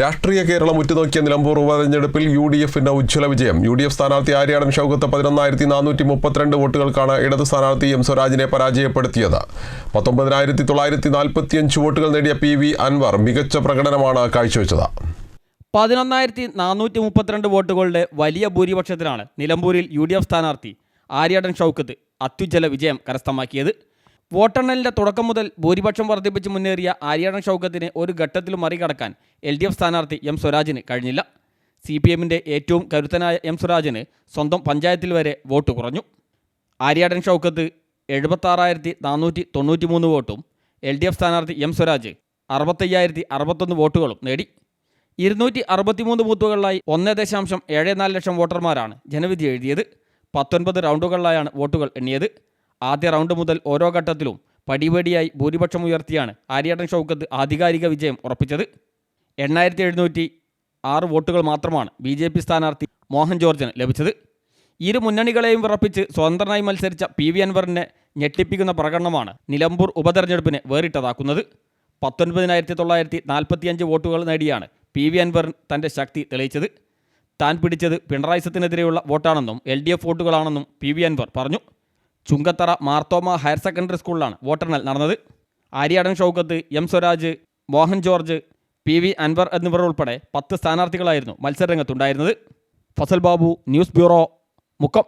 രാഷ്ട്രീയ കേരളം ഉറ്റുനോക്കിയ നിലമ്പൂർ ഉപതെരഞ്ഞെടുപ്പിൽ U D എഫിന്റെ ഉജ്ജ്വല വിജയം. യു ഡി എഫ് സ്ഥാനാർത്ഥി ആര്യാടൻ ഷൗക്കത്ത് പതിനൊന്നായിരത്തി നാനൂറ്റി മുപ്പത്തിരണ്ട് വോട്ടുകൾക്കാണ് ഇടത് സ്ഥാനാർത്ഥി എം സ്വരാജിനെ പരാജയപ്പെടുത്തിയത്. പത്തൊമ്പതിനായിരത്തി തൊള്ളായിരത്തി നാൽപ്പത്തിയഞ്ച് വോട്ടുകൾ നേടിയ പി വി അൻവർ മികച്ച പ്രകടനമാണ് കാഴ്ചവെച്ചത്. പതിനൊന്നായിരത്തി നാനൂറ്റി മുപ്പത്തിരണ്ട് വോട്ടുകളുടെ വലിയ ഭൂരിപക്ഷത്തിലാണ് നിലമ്പൂരിൽ യു ഡി എഫ് സ്ഥാനാർത്ഥി ആര്യാടൻ ഷൗക്കത്ത് അത്യുജ്വല വിജയം കരസ്ഥമാക്കിയത്. വോട്ടെണ്ണലിന്റെ തുടക്കം മുതൽ ഭൂരിപക്ഷം വർദ്ധിപ്പിച്ച് മുന്നേറിയ ആര്യാടൻ ഷൗക്കത്തിനെ ഒരു ഘട്ടത്തിലും മറികടക്കാൻ എൽ ഡി എഫ് സ്ഥാനാർത്ഥി എം സ്വരാജിന് കഴിഞ്ഞില്ല. സി പി എമ്മിന്റെ ഏറ്റവും കരുത്തനായ എം സ്വരാജിന് സ്വന്തം പഞ്ചായത്തിൽ വരെ വോട്ട് കുറഞ്ഞു. ആര്യാടൻ ഷൗക്കത്ത് എഴുപത്താറായിരത്തി നാനൂറ്റി തൊണ്ണൂറ്റി മൂന്ന് വോട്ടും എൽ ഡി എഫ് സ്ഥാനാർത്ഥി എം സ്വരാജ് അറുപത്തയ്യായിരത്തി അറുപത്തൊന്ന് വോട്ടുകളും നേടി. ഇരുന്നൂറ്റി അറുപത്തിമൂന്ന് ബൂത്തുകളിലായി ഒന്ന് ദശാംശം ഏഴ് നാല് ലക്ഷം വോട്ടർമാരാണ് ജനവിധി എഴുതിയത്. പത്തൊൻപത് റൗണ്ടുകളിലായാണ് വോട്ടുകൾ എണ്ണിയത്. ആദ്യ റൗണ്ട് മുതൽ ഓരോ ഘട്ടത്തിലും പടിപടിയായി ഭൂരിപക്ഷം ഉയർത്തിയാണ് ആര്യാടൻ ഷൗക്കത്ത് ആധികാരിക വിജയം ഉറപ്പിച്ചത്. എണ്ണായിരത്തി എഴുന്നൂറ്റി ആറ് വോട്ടുകൾ മാത്രമാണ് ബി ജെ പി സ്ഥാനാർത്ഥി മോഹൻ ജോർജിന് ലഭിച്ചത്. ഇരു മുന്നണികളെയും വിറപ്പിച്ച് സ്വതന്ത്രനായി മത്സരിച്ച പി വി അൻവറിനെ ഞെട്ടിപ്പിക്കുന്ന പ്രകടനമാണ് നിലമ്പൂർ ഉപതെരഞ്ഞെടുപ്പിനെ വേറിട്ടതാക്കുന്നത്. പത്തൊൻപതിനായിരത്തി തൊള്ളായിരത്തി നാൽപ്പത്തിയഞ്ച് വോട്ടുകൾ നേടിയാണ് പി വി അൻവർ തന്റെ ശക്തി തെളിയിച്ചത്. താൻ പിടിച്ചത് പിണറായി സത്തിനെതിരെയുള്ള വോട്ടാണെന്നും എൽ ഡി എഫ് വോട്ടുകളാണെന്നും പി വി അൻവർ പറഞ്ഞു. ചുങ്കത്തറ മാർത്തോമ ഹയർ സെക്കൻഡറി സ്കൂളിലാണ് വോട്ടെണ്ണൽ നടന്നത്. Aryadan Shoukath M Swaraj Mohan George P V Anvar എന്നിവർ ഉൾപ്പെടെ പത്ത് സ്ഥാനാർത്ഥികളായിരുന്നു മത്സരരംഗത്തുണ്ടായിരുന്നത്. Fasal Babu news bureau Mukkam.